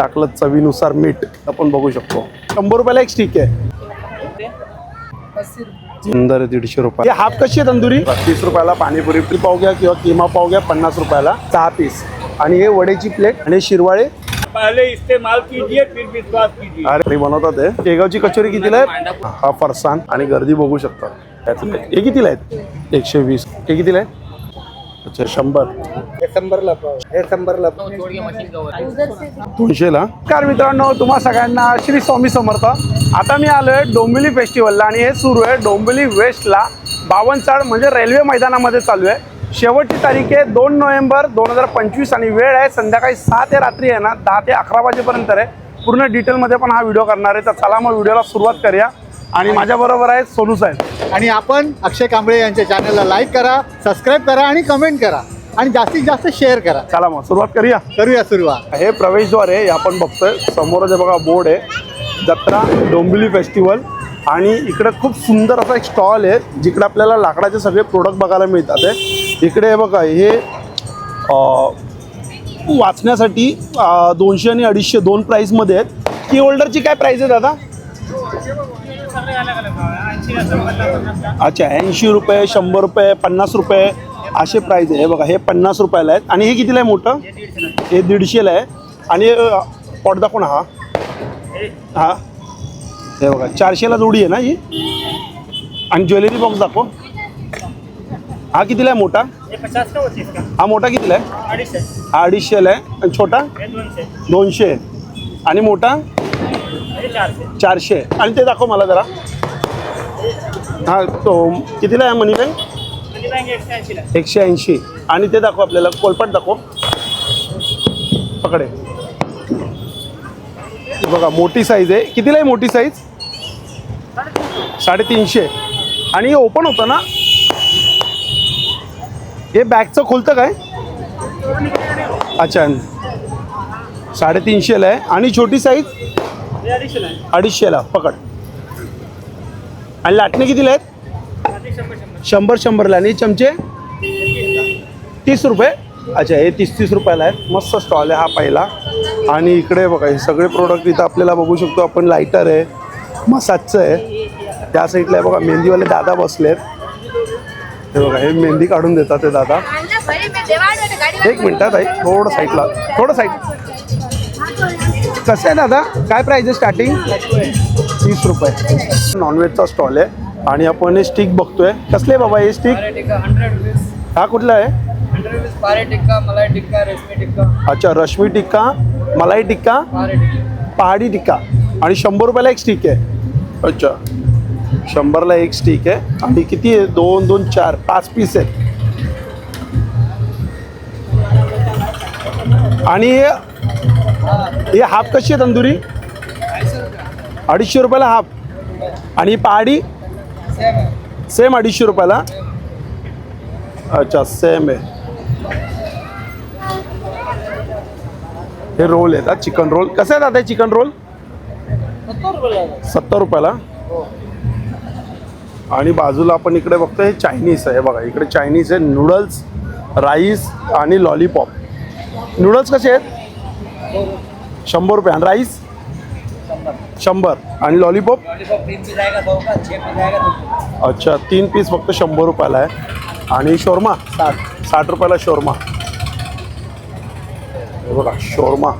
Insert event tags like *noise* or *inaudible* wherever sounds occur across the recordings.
टाकलं चवीनुसार मीठ आपण बघू शकतो. शंभर रुपयाला एक स्टिक आहे. दीडशे रुपये. हाफ कशी आहे तंदुरी? तीस रुपयाला पाणीपुरी पाव घ्या किंवा किमा पाव घ्या पन्नास रुपयाला सहा पीस आणि हे वड्याची प्लेट आणि शिरवाळे. पहले इस्तेमाल कीजिए फिर विश्वास कीजिए. अरे बनवतात हे. शेगावची कचोरी कितीला आहे हा फरसान. आणि गर्दी बघू शकता. हे कितीला आहेत? एकशे वीस. हे कितीला आहे अच्छा शंभर. हे शंभरला पाव. हे शंभरला दोनशेला? कार मित्रांनो तुम्हा सगळ्यांना श्री स्वामी समर्थ. आता मी आलो आहे डोंबिवली फेस्टिवलला आणि हे सुरू आहे डोंबिवली वेस्टला बावनचाळ म्हणजे रेल्वे मैदानामध्ये चालू आहे. शेवटची तारीख आहे दोन नोव्हेंबर दोन हजार पंचवीस आणि वेळ आहे संध्याकाळी सहा ते रात्री आहे ना दहा ते अकरा वाजेपर्यंत आहे. पूर्ण डिटेलमध्ये पण हा व्हिडिओ करणार आहे. तर चला मग व्हिडिओला सुरुवात करूया. आणि माझ्याबरोबर आहे सोनू साहेब. आणि आपण अक्षय कांबळे यांच्या चॅनलला लाईक करा सबस्क्राईब करा आणि कमेंट करा. आणि जास्तीत जास्त शेअर करा. चला मग सुरुवात करूया. करूया सुरुवात. हे प्रवेशद्वार आहे आपण बघतोय. समोरच हे बघा बोर्ड आहे. जत्रा डोंबिवली फेस्टिवल आणि इकडे खूप सुंदर असा एक स्टॉल आहे जिकडे आपल्याला लाकडाचे सगळे प्रोडक्ट बघायला मिळतात आहे. इकडे हे बघा हे वाचण्यासाठी दोनशे आणि अडीचशे दोन प्राईसमध्ये आहेत. की होल्डरची काय प्राईस आहे दादा? अच्छा ऐंशी रुपये शंभर रुपये पन्नास रुपये असे प्राईज आहे. हे बघा हे पन्नास रुपयाला आहेत. आणि हे कितीला आहे मोठं? हे दीडशेला आहे. आणि पॉट दाखव ना हा? हा. हे बघा चारशेला जोडी आहे ना ही? आणि ज्वेलरी बॉक्स दाखव. हा कितीला आहे मोठा? हा मोठा कितीला आहे? हा अडीचशेला आहे. आणि छोटा? दोनशे आणि मोठा? चारशे. आणि ते दाखव मला जरा. हा तो कितीला आहे मनी बँक एकशे ऐंशी. आणि ते दाखव आपल्याला कोलपट दाखव. पकडे. बघा मोठी साईज आहे. कितीला आहे मोठी साईज साडेतीनशे. आणि हे ओपन होतं ना? हे बॅगचं खोलतं काय? अच्छा. साडेतीनशेला आहे. आणि छोटी साईज अडीचशेला पकड. आणि लाटणे कितीला आहेत? शंभर शंभर. शंभर शंभरला. आणि चमचे? तीस रुपये? अच्छा हे तीस तीस रुपयाला आहे मस्त स्टॉल आहे हा पहिला. आणि इकडे बघा हे सगळे प्रोडक्ट इथं आपल्याला बघू शकतो. आपण लायटर आहे. मसाजचं आहे. त्या साईडला आहे बघा मेहंदीवाले दादा बसलेत. हे बघा हे मेहंदी काढून देतात ते दादा. एक मिनटात आहे थोडं साईडला थोडं साईड कसं आहे दादा? काय प्राईज आहे स्टार्टिंग तीस रुपये. नॉनव्हेजचा स्टॉल आहे आणि आपण हे स्टिक बघतोय. कसले बाबा हे स्टिक हा कुठला आहे? अच्छा रश्मी टिक्का मलाई टिक्का पहाडी टिक्का. आणि शंभर रुपयाला एक स्टिक आहे. अच्छा. शंभरला एक स्टिक आहे. आणि किती आहे? दोन दोन चार पाच पीस आहेत. आणि ही हाफ कशी आहे तंदुरी? अडीचशे रुपयाला हाफ. आणि पहाडी? सेम अडीचशे रुपयाला. अच्छा सेम आहे. हे रोल येतात चिकन रोल. कसं आहे दादा चिकन रोल? सत्तर सत्तर रुपयाला. आणि बाजूला आपण इकडे बघतो हे चायनीज आहे. बघा इकडे चायनीज आहे नूडल्स राईस आणि लॉलीपॉप. नूडल्स कसे आहेत? शंभर रुपये. आणि राईस? शंभर. आणि लॉलीपॉप? अच्छा तीन पीस फक्त शंभर रुपयाला आहे. आणि शोरमा? साठ. साठ रुपयाला शोरमा. हे बघा शोरमा.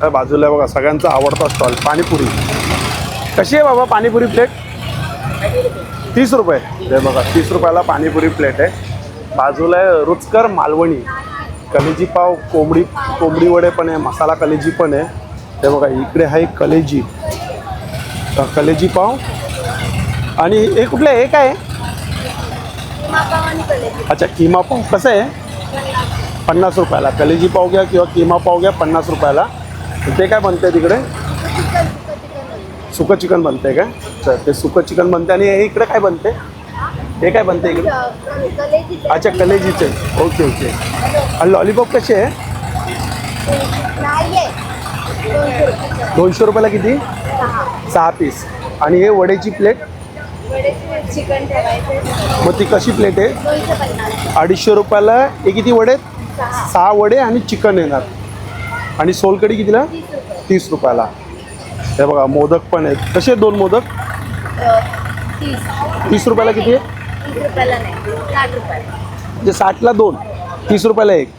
काय बाजूला बघा सगळ्यांचा आवडता स्टॉल पाणीपुरी. कशी आहे बाबा पाणीपुरी प्लेट तीस रुपये. हे बघा तीस रुपयाला पाणीपुरी प्लेट आहे. बाजूला आहे रुचकर मालवणी. कलेजी पाव कोंबडी कोंबडी वडे पण आहे मसाला कलेजी पण आहे. हे बघा इकडे आहे कलेजी. कलेजी पाव. आणि हे कुठलं आहे? हे काय अच्छा किमा पाव. कसं आहे? पन्नास रुपयाला. कलेजी पाव घ्या किंवा किमा पाव घ्या पन्नास रुपयाला. ते काय बनते तिकडे? सुकं चिकन बनते काय अच्छा ते सुकं चिकन बनते आणि हे इकडे काय बनते हे काय बनते इकडे? अच्छा कलेजीचे ओके ओके. आणि लॉलीपॉप कसे आहे? दोनशे रुपयाला किती? सहा. पीस. आणि हे वडेची प्लेट? मग ती कशी प्लेट आहे? अडीचशे रुपयाला हे किती वडे? सहा. वडे आणि चिकन येणार. आणि सोलकडी कितीला? तीस रुपये. तीस रुपयाला. हे बघा मोदक पण आहेत. कसे आहेत दोन मोदक? तीस. रुपयाला किती आहे? म्हणजे साठला दोन. तीस रुपयाला एक.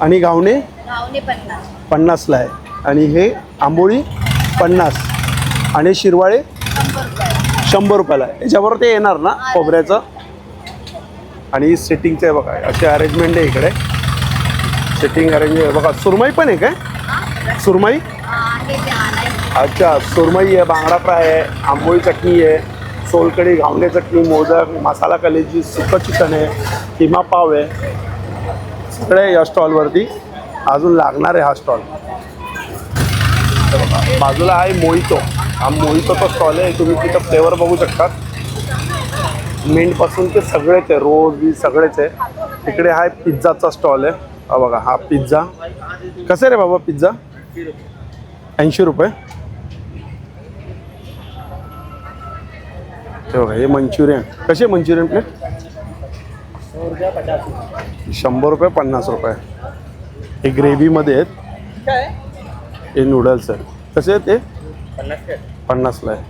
आणि घावणे गावने पन्नास. पन्नासला आहे. आणि हे आंबोळी पन्नास. आणि शिरवाळे? शंभर रुपयाला शंभर रुपयाला आहे. याच्याबरोबर ते येणार ना खोबऱ्याचं? आणि सेटिंगचं आहे बघा. अशी अरेंजमेंट आहे इकडे. सेटिंग अरेंज आहे. बघा सुरमई पण आहे काय? सुरमई? अच्छा सुरमई आहे बांगडा फ्राय आहे आंबोळी चटणी आहे. सोलकडी घावणे चटणी मोदक मसाला कलेजी सुकं चिकन आहे किमा पाव आहे. सगळे या स्टॉलवरती अजून लागणार आहे हा स्टॉल बाजूला आहे मोहितो. हा मोहितोचा स्टॉल आहे. तुम्ही तिथं फ्लेवर बघू शकता. मिंटपासून ते सगळेच आहे. रोज बी सगळेच आहे. तिकडे हा पिझ्झाचा स्टॉल आहे. हा बघा हा पिझ्झा. कसं आहे रे बाबा पिझ्झा? ऐंशी रुपये. हे बघा हे मंचुरियन. कसे मंचुरियन प्लेट शंभर रुपये पन्नास रुपये. हे ग्रेव्हीमध्ये आहेत. हे नूडल्स आहेत. कसे आहेत ते? पन्नासला आहे.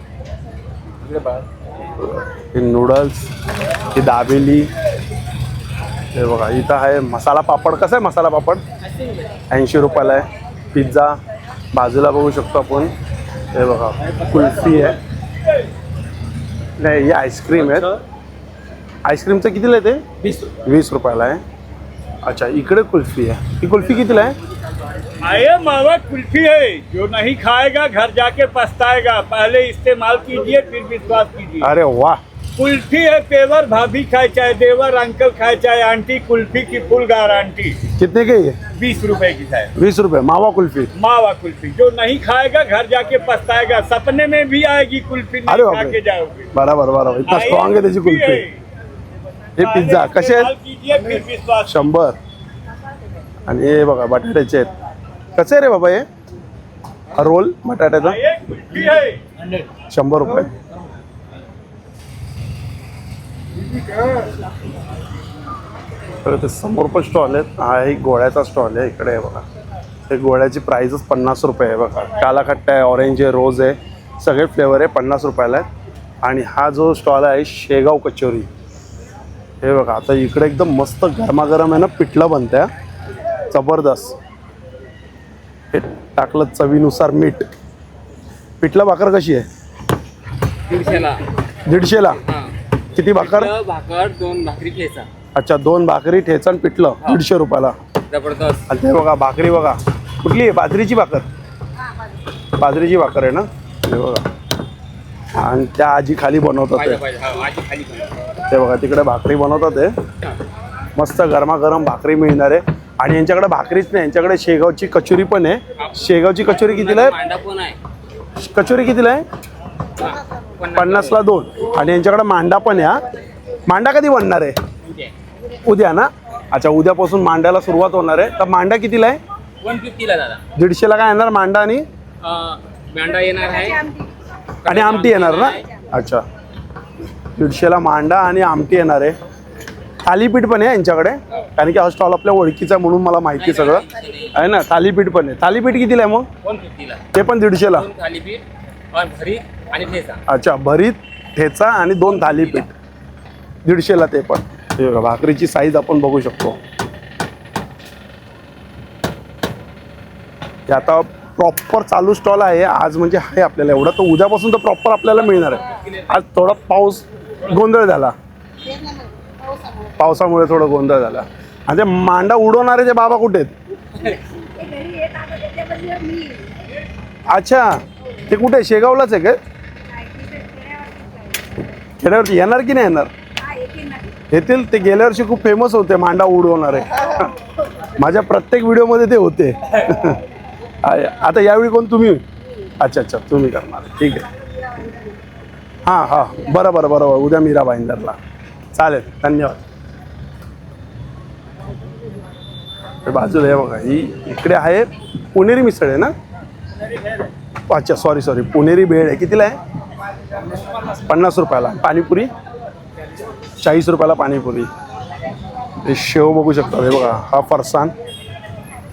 हे नूडल्स ही दाबेली. हे बघा इथं आहे मसाला पापड. कसं आहे मसाला पापड? ऐंशी रुपयाला आहे. पिझ्झा. बाजूला बघू शकतो आपण. हे बघा कुल्फी आहे. नाही ही आईस्क्रीम आहे आईस्क्रीमचं कितीला आहे ते? वीस वीस रुपयाला आहे. अच्छा इकडे कुल्फी आहे. ही कुल्फी कितीला आहे? आये मावा कुल्फी है जो नहीं खाएगा घर जाके पछताएगा. पहले इस्तेमाल कीजिए फिर विश्वास कीजिए. अरे वाह. कुल्फी है पेवर भाभी खाए चाहे देवर अंकल खाए चाहे आंटी कुल्फी की फुल गारंटी कितने की है बीस रुपए की है वीस रुपये मावा कुल्फी। मावा कुल्फी जो नहीं खाएगा घर जाके पछताएगा। सपने में भी आएगी कुल्फी अरे खा. के जाओगे। बरोबर बरोबर इतना स्ट्रॉंग आहे त्याची कुल्फी है। हे? पिझ्झा कसे आहेत शंभर। आणि हे बघा बटाट्याचे आहेत। कसे रे बाबा हे? हा रोल बटाट्याचा? है। शंभर रुपये। तर ते समोर पण स्टॉल आहेत. हा एक गोळ्याचा स्टॉल आहे इकडे आहे बघा. हे गोळ्याची प्राइसच पन्नास रुपये आहे बघा. काला खट्टा आहे ऑरेंज आहे रोज आहे. सगळे फ्लेवर आहे पन्नास रुपयाला आहे आणि हा जो स्टॉल आहे शेगाव कचोरी. हे बघा आता इकडे एकदम मस्त गरमागरम आहे ना पिठलं बनत्या जबरदस्त. हे टाकलं चवीनुसार मीठ. पिठलं भाकर कशी आहे? दीडशेला. दीडशेला? किती भाकर? पिठलं, भाकर दोन भाकरी ठेचा. अच्छा दोन भाकरी ठेचण पिठलं दीडशे रुपयाला. जबरदस्त. आणि ते बघा भाकरी बघा. कुठली आहे? बाजरीची भाकर? बाजरीची भाकर आहे ना? हे बघा. आणि त्या आजी खाली बनवतात पाहिजे ते पाहिजे हा आजी खाली पण. ते बघा तिकडे भाकरी बनवतात ते. मस्त गरमागरम भाकरी मिळणार आहे. आणि यांच्याकडे भाकरीच नाही यांच्याकडे शेगावची कचोरी पण आहे. शेगावची कचोरी कितीला आहे? मांडा पण आहे. कचोरी कितीला आहे? पन्नासला दोन. आणि यांच्याकडे मांडा पण आहे हा. मांडा कधी बनणार आहे. उद्या ना? अच्छा उद्यापासून मांड्याला सुरुवात होणार आहे. तर मांडा कितीला आहे? वन फिफ्टीला दादा दीडशेला काय येणार मांडा आणि? मांडा येणार आहे. आणि आमटी येणार ना? अच्छा. दीडशेला मांडा आणि आमटी येणार आहे. थालीपीठ पण आहे यांच्याकडे. कारण की हा स्टॉल आपल्या ओळखीचा म्हणून मला माहिती सगळं. आहे ना? थालीपीठ पण आहे. थालीपीठ कितीला आहे मग? ते पण दीडशेला. थालीपीठ अच्छा भरीत ठेचा आणि दोन थालीपीठ. दीडशेला ते पण. हे बघा भाकरीची साईज आपण बघू शकतो. आता प्रॉपर चालू स्टॉल आहे. आज म्हणजे आहे आपल्याला एवढं. तर उद्यापासून तर प्रॉपर आपल्याला मिळणार आहे. आज थोडा पाऊस गोंधळ झाला. पावसामुळे थोडं गोंधळ झाला. आणि ते मांडा उडवणारे ते बाबा कुठे आहेत? अच्छा ते कुठे आहे? शेगावलाच आहे काय नाही, तिथे खेड्यावरतीच आहे. खेड्यावरती येणार की नाही येणार? हा, येते ना. येथील ते गेल्या वर्षी खूप फेमस होते मांडा उडवणारे माझ्या प्रत्येक व्हिडिओमध्ये ते होते. आता यावेळी कोण? तुम्ही? अच्छा अच्छा तुम्ही करणार. ठीक आहे. हां हां बरं बरं बरं बरं उद्या मीरा भाईंदरला चालेल धन्यवाद. हे बाजूला आहे बघा ही इकडे आहे पुणेरी मिसळ आहे ना? अच्छा सॉरी सॉरी पुणेरी भेळ आहे. कितीला आहे? पन्नास रुपयाला. पाणीपुरी? चाळीस रुपयाला पाणीपुरी. हे शेव बघू शकता. हे बघा हा फरसान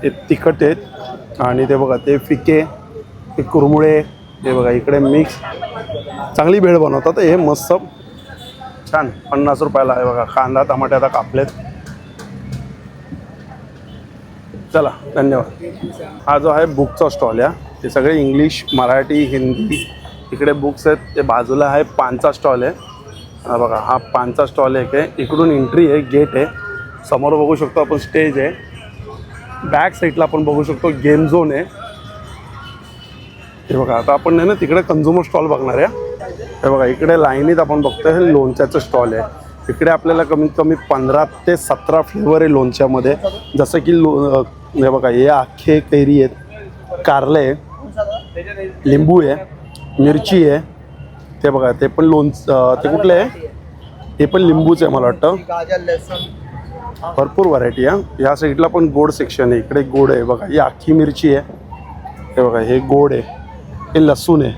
ते तिखट आहेत. आणि ते बघा ते फिके ते कुरमुळे हे बघा इकडे मिक्स. चांगली भेळ बनवतात. हे मस्त. छान. पन्नास रुपयाला आहे बघा. कांदा टमाटे आता कापलेत. चला धन्यवाद. हा जो आहे बुकचा स्टॉल या. ते सगळे इंग्लिश मराठी हिंदी इकडे बुक्स आहेत. ते बाजूला आहे पानचा स्टॉल आहे. हा बघा हा पानचा स्टॉल एक आहे. इकडून एंट्री आहे गेट आहे. समोर बघू शकतो आपण स्टेज आहे. बॅक साईडला आपण बघू शकतो गेम झोन आहे. हे बघा आता आपण नाही ना तिकडे कन्झ्युमर स्टॉल बघणार आहे. हे बघा इकडे लाईनीत आपण बघतोय हे लोणच्याचं स्टॉल आहे. इकडे आपल्याला कमीत कमी पंधरा ते सतरा फ्लेवर आहे लोणच्यामध्ये. जसं की लो हे बघा हे अख्खे कैरी आहेत. कारले आहे. लिंबू आहे. मिरची आहे. ते बघा ते पण लोणच अं, ते कुठले आहे? हे पण लिंबूच आहे मला वाटतं. भरपूर व्हरायटी आहे. या साईडला पण गोड सेक्शन आहे. इकडे गोड आहे. बघा ही अख्खी मिरची आहे. हे बघा हे गोड आहे. हे लसूण आहे.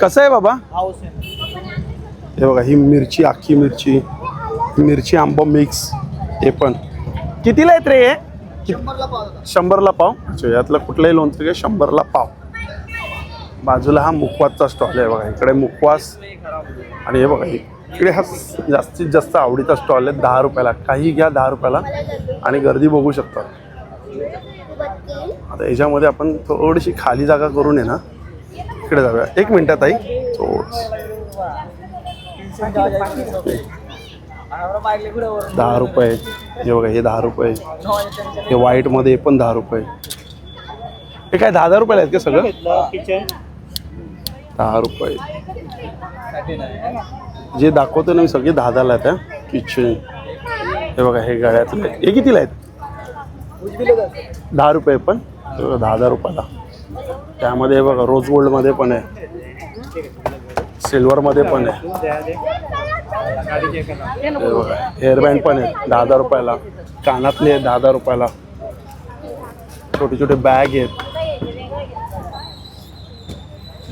कसं आहे बाबा? हे बघा ही मिरची अख्खी मिरची. मिरची आंबा मिक्स हे पण. कितीला आहेत रे हे? शंभरला पाव अच्छा यातलं कुठलंही लोणचं शंभरला पाव. बाजूला हा मुखवासचा स्टॉल आहे बघा. इकडे मुखवास आणि हे बघा इकडे हा जास्तीत जास्त आवडीचा स्टॉल आहे दहा रुपयाला. काही घ्या दहा रुपयाला आणि गर्दी बघू शकता. आता याच्यामध्ये आपण थोडीशी खाली जागा करून आहे ना इकडे जाऊया. एक मिनटात आई थोडस. दहा रुपये. हे बघा हे दहा रुपये. हे व्हाईटमध्ये पण दहा रुपये. हे काय दहा दहा रुपयाला आहेत का सगळं? दहा रुपये. जे दाखवतो ना मी सगळे दहा दहाला आहेत हा. किचन हे बघा हे गळ्यातले हे कितीला आहेत? दहा रुपये पण. दहा हजार रुपयाला. त्यामध्ये बघा रोज गोल्डमध्ये पण आहे. सिल्वरमध्ये पण आहे. हे बघा हेअरबँड पण आहे दहा हजार रुपयाला. कानातले आहेत दहा दहा रुपयाला. छोटे छोटे बॅग आहेत.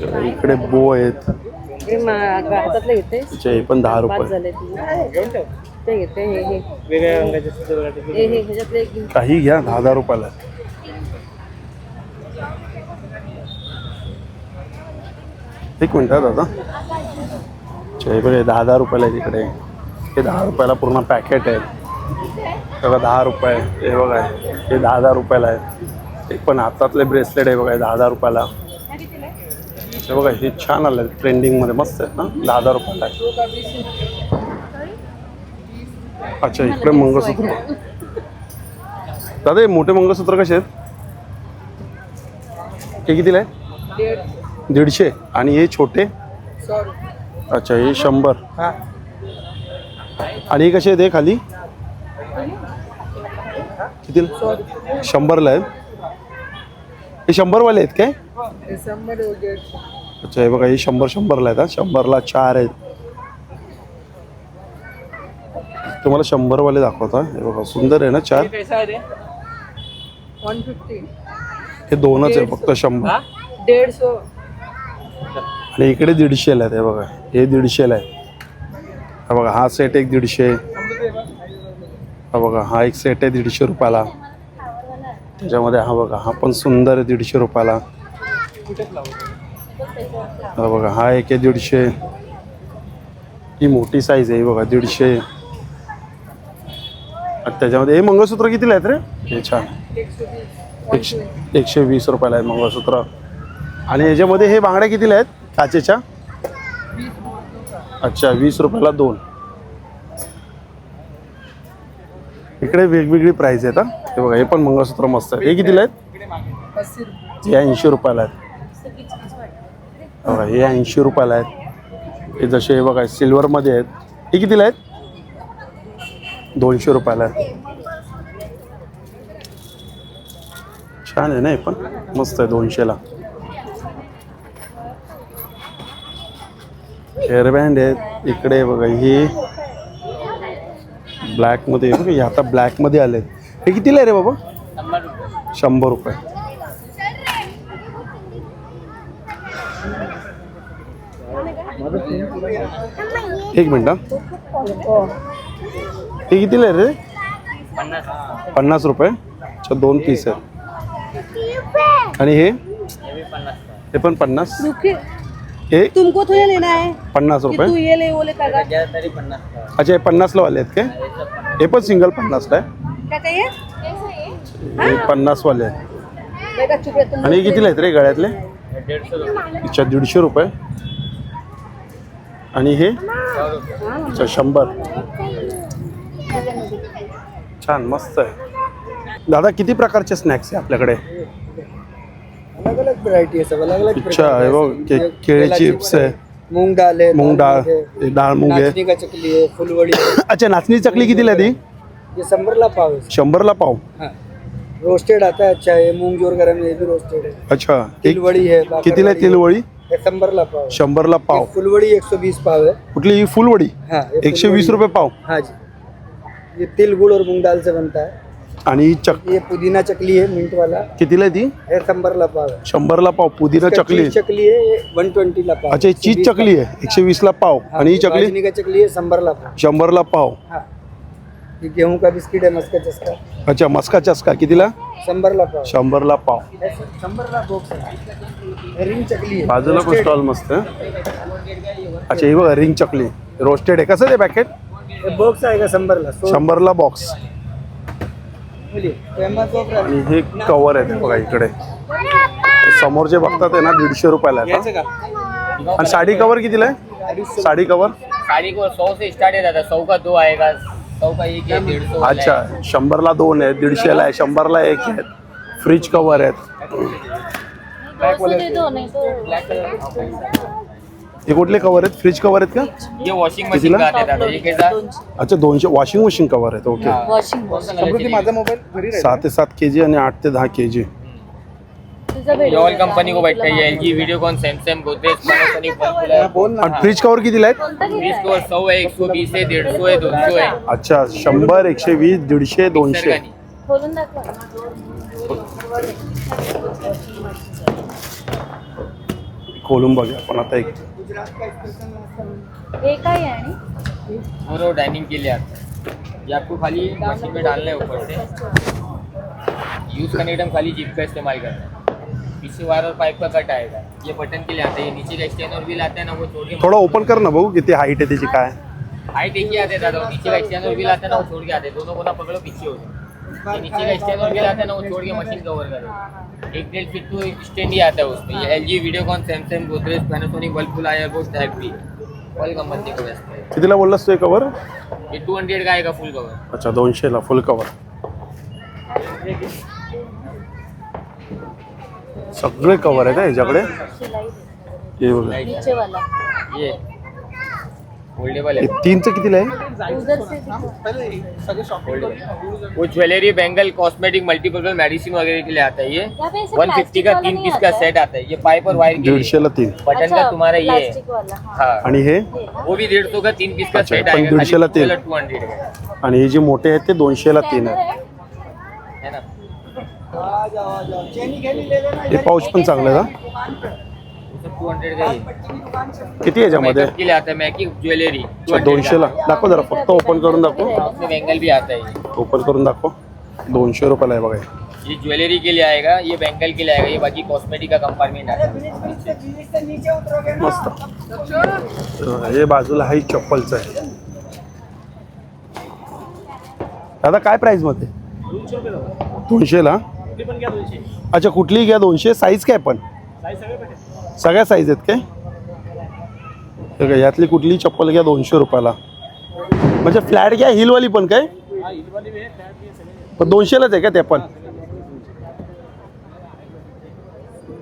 इकडे बो आहेत. हातातलं घेते त्याचे हे पण दहा पाच रुपये झाले ती. ते घेते हे हे. हे हे ह्याच्यातले एक घेऊ. काही घ्या दहा दहा रुपयाला. एक मिनिट हा दादा. अच्छा, हे बघा हे दहा दहा रुपयाला आहे तिकडे हे दहा रुपयाला पूर्ण पॅकेट आहे हे बघा दहा रुपये. हे बघा हे दहा दहा रुपयाला आहे हे पण हातातले ब्रेसलेट आहे बघा हे दहा दहा रुपयाला. हे बघा हे छान आलं. ट्रेंडिंगमध्ये मस्त आहेत ना? दहा हजार रुपयाला आहे. अच्छा इकडे मंगळसूत्र. दादा हे मोठे मंगळसूत्र कसे आहेत? हे कितीला आहे? दीडशे. आणि हे छोटे? अच्छा हे शंभर. आणि हे कसे आहेत हे खाली? किती शंभरला आहेत. हे शंभरवाले आहेत काय? अच्छा हे बघा हे शंभर शंभरला आहेत हा? शंभरला चार आहेत. तुम्हाला शंभरवाले दाखवता हे? बघा सुंदर आहे ना चार? हे दोनच आहे फक्त शंभर. डेढ़ सौ आणि इकडे दीडशेला आहेत हे बघा हे दीडशेला आहे हा बघा हा सेट एक दीडशे. हा बघा हा एक सेट आहे दीडशे रुपयाला. त्याच्यामध्ये हा बघा हा पण सुंदर आहे दीडशे रुपयाला. हा बघा हा एक आहे दीडशे. ही मोठी साईज आहे बघा दीडशे. त्याच्यामध्ये हे मंगळसूत्र कितीला आहेत रे? हे छान. एकशे एकशे वीस रुपयाला आहे मंगळसूत्र. आणि याच्यामध्ये हे बांगड्या कितीला आहेत? काचेच्या? अच्छा वीस रुपयाला दोन. इकडे वेगवेगळी प्राईस आहेत हा. हे बघा हे पण मंगळसूत्र मस्त आहे हे कितीला आहेत? हे ऐंशी रुपयाला आहेत. बघा हे ऐंशी रुपयाला आहेत. हे जसे बघा सिल्वरमध्ये आहेत. हे कितीला आहेत? दोनशे रुपयाला आहेत. छान आहे ना पण? मस्त आहे दोनशेला. हेअरबँड आहेत. इकडे बघा हे ब्लॅकमध्ये बघा हे आता ब्लॅकमध्ये आले आहेत हे कितीला आहे रे बाबा? शंभर रुपये. एक मिनिट हा. हे कितीला आहे रे? पन्नास रुपये. अच्छा दोन पीस आहेत. आणि हे? हे पण पन्नास. हे? तुमको तो ये लेना है पन्नास रुपये. तू ये ले वो ले काका अच्छा हे पन्नासला वाले आहेत काय? हे पण सिंगल पन्नासला आहे. हे पन्नासवाले आहेत. आणि हे कितीला आहेत रे गळ्यातले? अच्छा दीडशे रुपये. आणि हे? अच्छा शंभर. छान मस्त आहे. दादा किती प्रकारचे स्नॅक्स आहे आपल्याकडे? अलग अलग वैरायटी सब अलग अलग अच्छा हे बघ केळी चिप्स आहे. मूंग दाल है मूग डाळ डाळ मूग आहे. चकली फुलवड़ी *coughs* अच्छा नाचणी चकली कितीला आहे ती? संबरला पाव शंभरला पाव? हाँ. रोस्टेड आता अच्छा है मूंग जोर गरम है भी रोस्टेड अच्छा एक तिलवड़ी है बाकरवड़ी कितीला आहे तिलवडी? संबरला पाव. है। शंभरला पाव. फुलवड़ी एक सौ बीस पाव है कुठली? ही फुलवडी? हाँ एकशे वीस रुपये पाव. हाँ जी. ये तिल गुड़ और मूंग दाल से बनता है आणि ही चक ये पुदीना चकली है मिंट वाला कितीला आहे ती? ये संबरला पाव है शंभरला पाव. पुदिना इसका चकली चीज चकली है ये वन ट्वेंटी ला पाव. अच्छा ही चीज 120 चकली आहे. एकशे वीसला पाव. हाँ, आणि ही चकली? बाजनी का चकली है संबरला पाव. शंभरला पाव. हाँ. ये गेहूं का बिस्किट है मस्का चस्का। अच्छा मस्का चस्का कितीला? संबरला पाव। शंभरला पाव. संबरला बॉक्स है रिंग चकली है बाजूला पण. स्टॉल मस्त आहे. अच्छा ही बघा रिंग चकली. रोस्टेड आहे. कसं ते पॅकेट बॉक्स आएगा संबरला सौ शंभरला? बॉक्स फेमस आणि हे कवर आहे बघा इकडे. समोर जे बघतात आहे ना दीडशे रुपयाला आहे आता. आणि साडी कवर कितीला आहे? साडी कवर साड़ी को सौ से स्टार्ट है दादा. सौ का दो आएगा. अच्छा शंभरला दोन आहे दीडशेला आहे शंभरला एक आहेत. फ्रीज कवर आहेत. हे कुठले कवर आहेत? फ्रीज कवर आहेत का? ये वॉशिंग मशीन अच्छा दोनशे वॉशिंग मशीन कवर आहेत. ओके माझा मोबाईल. सहा ते सात के जी आणि आठ ते दहा के जी ऑल कंपनी को बैठता है L G Videocon Samsung Godrej Panasonic हा, ना. आणि कवर आहेत को सौ है एक सौ बीस है डेढ़ सौ है दो सौ है अच्छा शंभर एकशे वीस दीडशे दोनशे. खोलून दाखवा. खोलून बघूया आपण आता एक. हे काय आहे आणि? पूरा डाइनिंग के लिए आता है ये आपको खाली मशीन में डालना है ऊपर से. यूज़ करने के टाइम खाली जिप का इस्तेमाल करना है पीछे वायर और पाइप का कट आएगा ये बटन के लिए आता है ये नीचे का एक्सटेंडर भी लाते हैं ना वो छोड़ के थोडं ओपन कर ना बघू किती हाईट आहे त्याची काय. हाइट एक ही आते दादा वो नीचे का एक्सटेंडर भी लाते हैं ना वो छोड़ के आते. हैं दोनों को ना पकड़ो पीछे हो जाओ ये नीचे का एक्सटेंडर भी लाते हैं ना वो छोड़ के मशीन कवर करो. एक डेढ़ फीट तो स्टैंड ही आता है उसमें ये L G Videocon Samsung Godrej Panasonic Whirlpool आया वो टैग भी ऑल कंपनी को बेस्ट है कितीला बोललास तू हे कवर ये टू हंड्रेड का आएगा फुल कवर अच्छा दोनशेला फुल कवर सगळे कवर आहेत हा याच्याकडे? हे बघा. नीचे वाला ये फोल्डेबल तीनचं कितीला आहे। वो jewellery bangle cosmetic multipurpose medicine वगैरह के लिए आता है ये यहाँ पे ऐसे 150 का तीन पीस का? सेट आता है ये. पाइप और वायर के लिए दीडशेला तीन. बटन अच्छा, का तुम्हारा ये है. प्लास्टिक वाला आणि हे? वो भी डेढ़ सौ का तीन पीस का सेट पण आएगा दीडशेला तीन. टू हंड्रेड आणि हे जे मोठे आहेत ते दोनशेला तीन आहेत. है ना? हे पाऊच पण चांगलं आहे टू हंड्रेड का? ही किती याच्यामध्ये? मेकअप के लिए आता है ज्वेलरी अच्छा दोनशेला. दाखव जरा फक्त ओपन करून दाखव. उसमें बैंगल भी आता है ये ओपन करून दाखव. दोनशे रुपयाला आहे बघा हे. ये ज्वेलरी के लिए आएगा ये बैंगल के लिए आएगा ये बाकी कॉस्मेटिक का कंपार्टमेंट आता है नीचे उतरोगे ना. मस्त. हे बाजूला हाही चप्पलचं आहे. दादा काय प्राइसमध्ये? दोनशेला? अच्छा कुठलीही घ्या दोनशे? साईज काय पण? सगळ्या साईज आहेत काय? काय, यातली कुठलीही चप्पल घ्या दोनशे रुपयाला. म्हणजे फ्लॅट घ्या हिलवाली पण काय? पण दोनशेलाच आहे का ते पण?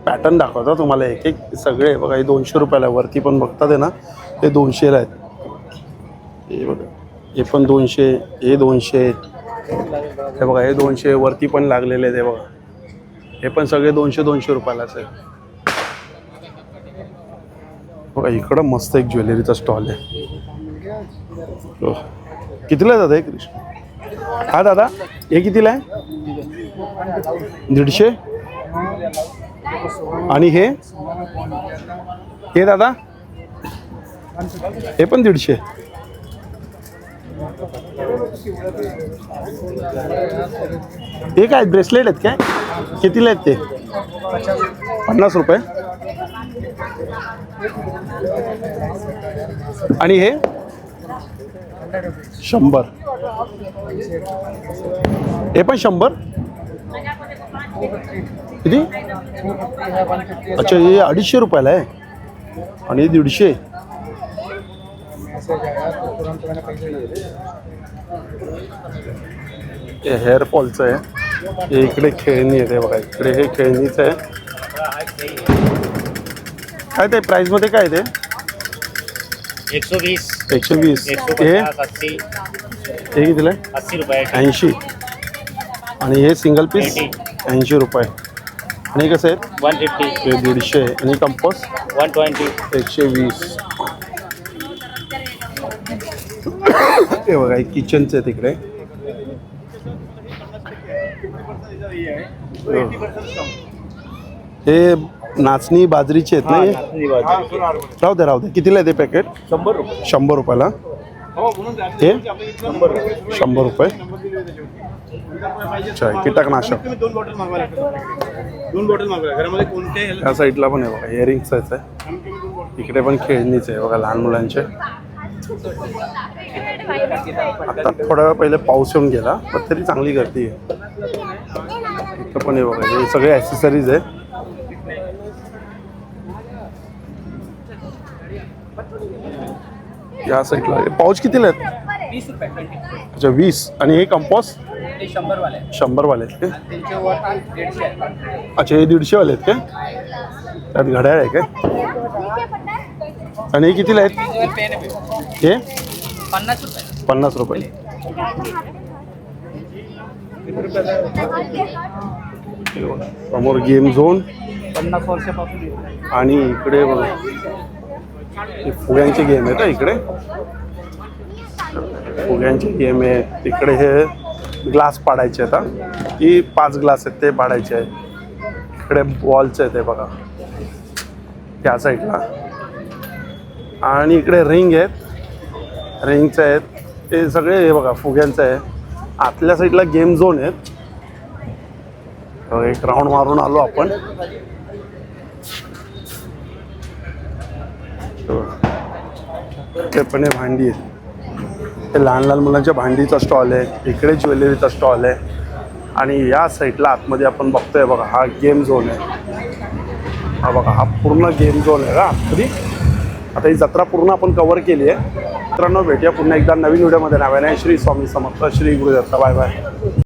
पॅटर्न दाखवतो तुम्हाला एक एक. सगळे बघा हे दोनशे रुपयाला आहे. वरती पण बघतात आहे ना ते दोनशेला आहेत. हे बघा हे पण दोनशे हे दोनशे हे बघा हे दोनशे वरती पण लागलेले आहेत हे बघा. हे पण सगळे दोनशे दोनशे रुपयालाच आहे बघा इकडं मस्त एक ज्वेलरीचा स्टॉल आहे. हो. कितीला दादा हे कृष्ण? हा दादा हे कितीला आहे? दीडशे? आणि हे? हे दादा? हे पण दीडशे. हे काय ब्रेसलेट आहेत काय? कितीला आहेत ते? पन्नास रुपये. आणि हे? शंभर. हे पण शंभर? किती? अच्छा हे अडीचशे रुपयाला आहे. आणि हे दीडशे. हे हेअर फॉलचं आहे. हे इकडे खेळणी आहे ते बघा. इकडे हे खेळणीचं आहे. काय ते प्राईजमध्ये काय ते? एकशे वीस. एक सौ हे? हे कितीला अस्सी रुपये ऐंशी. आणि हे सिंगल पीस ऐंशी रुपये. आणि कसं आहे? वन फिफ्टी दीडशे आणि कंपोस्ट वन ट्वेंटी एकशे वीस. हे बघा हे किचनचं आहे तिकडे. हे नाचणी बाजरीचे आहेत ना हे? राहू दे राहू दे. कितीला आहे ते पॅकेट शंभर रुपये. शंभर रुपयाला. हे शंभर रुपये. अच्छा कीटकनाशक दोन बॉटल मागवायला दोन बॉटल मागवायला घरामध्ये कोणते या साईडला पण आहे बघा इयरिंग्स आहे इकडे पण खेळणीच आहे बघा लहान मुलांचे. आता थोड्या वेळ पहिले पाऊस येऊन गेला पण तरी चांगली गर्दी आहे. इथं पण आहे बघा हे सगळे ॲक्सेसरीज आहे या साईडला हे पाऊच कितीला आहेत? अच्छा वीस. आणि हे कंपॉस शंभर वाले आहेत. का? अच्छा हे दीडशे वाले आहेत का? त्यात घड्याळ आहे काय आणि हे कितीला आहेत? हे पन्नास रुपये. हे बघा, समोर गेम झोन. पन्नास वर्षापासून आणि इकडे बघा. फुग्यांचे गेम आहेत इकडे. फुग्यांचे गेम आहे तिकडे हे ग्लास पाडायचे आहेत हा. की पाच ग्लास आहेत ते पाडायचे आहेत. इकडे बॉलचे आहेत हे बघा. त्या साईडला आणि इकडे रिंग आहेत. रिंगचं आहेत. ते सगळे हे बघा फुग्यांचं आहे आतल्या साईडला गेम झोन आहेत. एक राऊंड मारून आलो आपण. ते पण हे भांडी आहे हे लहान लहान मुलांच्या भांडीचा स्टॉल आहे. इकडे ज्वेलरीचा स्टॉल आहे. आणि या साईडला आतमध्ये आपण बघतोय बघा हा गेम झोन आहे. हा बघा हा पूर्ण गेम झोन आहे का आतमध्ये आता ही जत्रा पूर्ण आपण कव्हर केली आहे. मित्रांनो भेटूया पुन्हा एकदा नवीन व्हिडिओमध्ये नाव्याने श्री स्वामी समर्थ श्री गुरुदत्ता. Bye bye